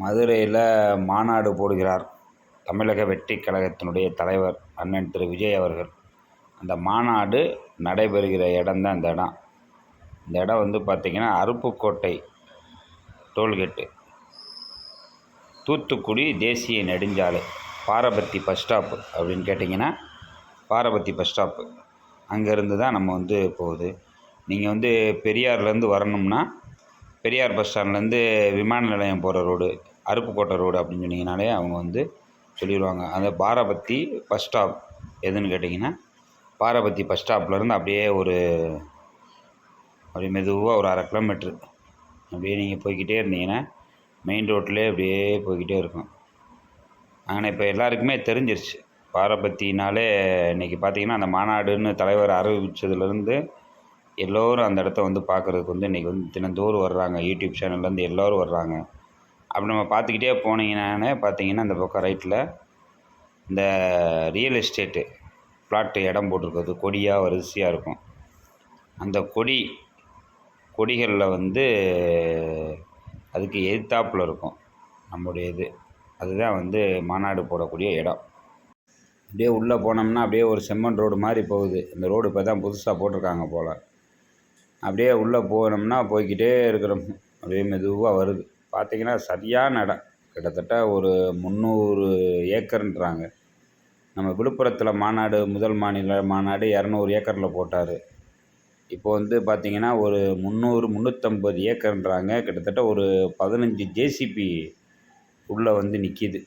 மதுரையில் மாநாடு போடுகிறார் தமிழக வெற்றிக் கழகத்தினுடைய தலைவர் அண்ணன் திரு விஜய் அவர்கள். அந்த மாநாடு நடைபெறுகிற இடம் தான் இந்த இடம். இந்த இடம் வந்து பார்த்திங்கன்னா அருப்புக்கோட்டை டோல்கேட்டு. தூத்துக்குடி தேசிய நெடுஞ்சாலை பாரபத்தி பஸ் ஸ்டாப்பு அப்படின்னு கேட்டிங்கன்னா பாரபத்தி பஸ் ஸ்டாப்பு அங்கேருந்து தான் நம்ம வந்து போகுது. நீங்கள் வந்து பெரியார்லேருந்து வரணும்னா பெரியார் பஸ் ஸ்டாண்ட்லேருந்து விமான நிலையம் போகிற ரோடு அருப்புக்கோட்டை ரோடு அப்படின்னு சொன்னீங்கனாலே அவங்க வந்து சொல்லிடுவாங்க அந்த பாரபத்தி பஸ் ஸ்டாப் எதுன்னு கேட்டிங்கன்னா பாரபத்தி பஸ் ஸ்டாப்லேருந்து அப்படியே ஒரு அப்படியே மெதுவாக ஒரு அரை கிலோமீட்ரு. அப்படியே நீங்கள் போய்கிட்டே இருந்தீங்கன்னா மெயின் ரோட்லேயே அப்படியே போய்கிட்டே இருக்கும். ஆனால் இப்போ எல்லாருக்குமே தெரிஞ்சிருச்சு. பாரபத்தினாலே இன்றைக்கி பார்த்தீங்கன்னா அந்த மாநாடுன்னு தலைவர் அறிவிச்சதுலேருந்து எல்லோரும் அந்த இடத்த வந்து பார்க்குறதுக்கு வந்து இன்றைக்கி வந்து தினந்தோறும் வர்றாங்க. யூடியூப் சேனல்லேருந்து எல்லோரும் வர்றாங்க. அப்படி நம்ம பார்த்துக்கிட்டே போனீங்கன்னானே பார்த்தீங்கன்னா அந்த பக்கம் ரைட்டில் இந்த ரியல் எஸ்டேட்டு ஃப்ளாட்டு இடம் போட்டிருக்கிறது. கொடியாக வரிசையாக இருக்கும். அந்த கொடி கொடிகளில் வந்து அதுக்கு எதிர்த்தாப்பில் இருக்கும். நம்முடைய இது. அதுதான் வந்து மாநாடு போடக்கூடிய இடம். அப்படியே உள்ளே போனோம்னா அப்படியே ஒரு செம்மண் ரோடு மாதிரி போகுது. இந்த ரோடு இப்போ தான் புதுசாக போட்டிருக்காங்க போல். அப்படியே உள்ளே போனோம்னா போய்க்கிட்டே இருக்கிறோம். அப்படியே மெதுவாக வருது. பார்த்தீங்கன்னா சரியான இடம் கிட்டத்தட்ட ஒரு முந்நூறு ஏக்கர்ன்றாங்க. நம்ம விழுப்புரத்தில் மாநாடு முதல் மாநில மாநாடு இரநூறு ஏக்கரில் போட்டார். இப்போ வந்து பார்த்திங்கன்னா ஒரு முந்நூறு முந்நூற்றம்பது ஏக்கர்ன்றாங்க. கிட்டத்தட்ட ஒரு பதினஞ்சு ஜேசிபி உள்ளே வந்து நிற்கிது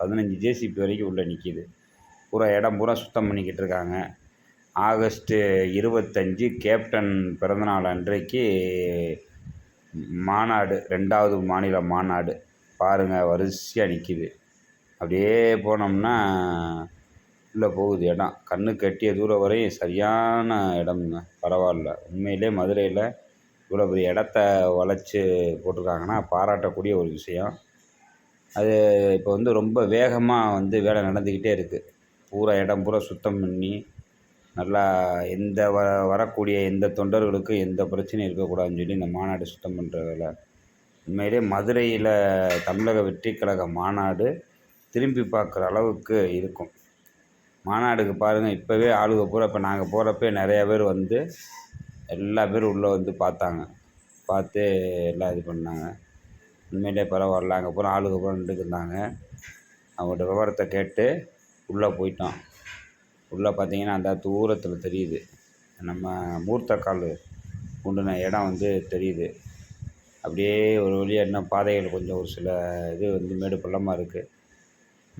பதினஞ்சு ஜேசிபி வரைக்கும் உள்ளே நிற்கிது பூரா இடம் பூரா சுத்தம் பண்ணிக்கிட்டு இருக்காங்க. ஆகஸ்ட்டு இருபத்தஞ்சி கேப்டன் பிறந்தநாள் அன்றைக்கு மாநாடு ரெண்டாவது மாநில மாநாடு. பாருங்கள் வரிசையாக நிற்கிது அப்படியே போனோம்னா உள்ளே போகுது இடம். கண்ணு கட்டிய தூரம் வரையும் சரியான இடம்ங்க பரவாயில்ல. உண்மையிலே மதுரையில் இவ்வளோ பெரிய இடத்த வளைச்சி போட்டிருக்காங்கன்னா பாராட்டக்கூடிய ஒரு விஷயம். அது இப்போ வந்து ரொம்ப வேகமாக வந்து வேலை நடந்துக்கிட்டே இருக்குது பூரா இடம் பூரா சுத்தம் பண்ணி நல்லா எந்த வ வரக்கூடிய எந்த தொண்டர்களுக்கும் எந்த பிரச்சனையும் இருக்கக்கூடாதுன்னு சொல்லி இந்த மாநாடு சுத்தம் பண்ணுற வேலை உண்மையிலே மதுரையில் தமிழக வெற்றி கழக மாநாடு திரும்பி பார்க்குற அளவுக்கு இருக்கும். மாநாடுக்கு பாருங்கள் இப்போவே ஆளுக பூரா இப்போ நாங்கள் போகிறப்பே நிறையா பேர் வந்து எல்லா பேரும் உள்ளே வந்து பார்த்தாங்க. பார்த்து எல்லாம் இது பண்ணாங்க. உண்மையிலே பரவாயில்ல அங்கே பூரா ஆளுக பூரா நின்றுட்டு இருந்தாங்க. அவங்கள்ட்ட விவரத்தை கேட்டு உள்ளே போயிட்டோம். உள்ளே பார்த்தீங்கன்னா அந்த தூரத்தில் தெரியுது. நம்ம மூர்த்தக்கால் உண்டுன இடம் வந்து தெரியுது. அப்படியே ஒரு வழியாக இன்னும் பாதைகள் கொஞ்சம் ஒரு சில இது வந்து மேடு பள்ளமாக இருக்குது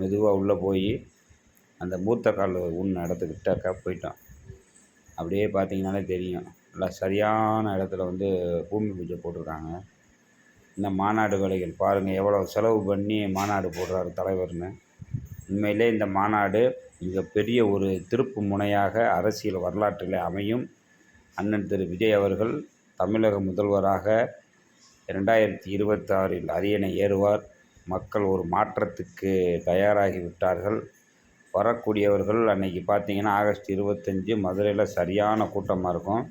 மெதுவாக உள்ளே போய் அந்த மூர்த்தக்கால் உண்ண இடத்துக்கிட்டக்க போயிட்டோம். அப்படியே பார்த்தீங்கன்னாலே தெரியும். நல்லா சரியான இடத்துல வந்து பூமி பூஜை போட்டிருக்காங்க. இந்த மாநாடு வேலைகள் பாருங்கள் எவ்வளோ செலவு பண்ணி மாநாடு போடுறாரு தலைவர்னு. உண்மையிலே இந்த மாநாடு மிகப்பெரிய ஒரு திருப்பு முனையாக அரசியல் வரலாற்றில் அமையும். அண்ணன் திரு விஜய் அவர்கள் தமிழக முதல்வராக இரண்டாயிரத்தி இருபத்தாறில் அரியணை ஏறுவார். மக்கள் ஒரு மாற்றத்துக்கு தயாராகி விட்டார்கள். வரக்கூடியவர்கள் அன்றைக்கி பார்த்தீங்கன்னா ஆகஸ்ட் இருபத்தஞ்சி மதுரையில் சரியான கூட்டமாக இருக்கும்.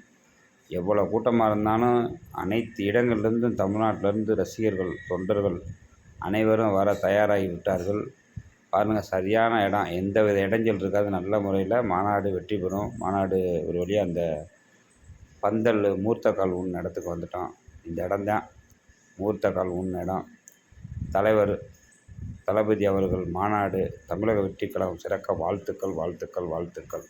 எவ்வளோ கூட்டமாக இருந்தாலும் அனைத்து இடங்கள்லேருந்தும் தமிழ்நாட்டிலேருந்து ரசிகர்கள் தொண்டர்கள் அனைவரும் வர தயாராகி விட்டார்கள். பாருங்கள் சரியான இடம். எந்த வித இடைஞ்சல் இருக்காது. நல்ல முறையில் மாநாடு வெற்றி பெறும். மாநாடு ஒரு வழியாக அந்த பந்தல் மூர்த்தக்கால் ஊன் இடத்துக்கு வந்துட்டோம். இந்த இடம்தான் மூர்த்தக்கால் ஊன் இடம். தலைவர் தளபதி அவர்கள் மாநாடு தமிழக வெற்றி கழகம் சிறக்க வாழ்த்துக்கள் வாழ்த்துக்கள் வாழ்த்துக்கள்.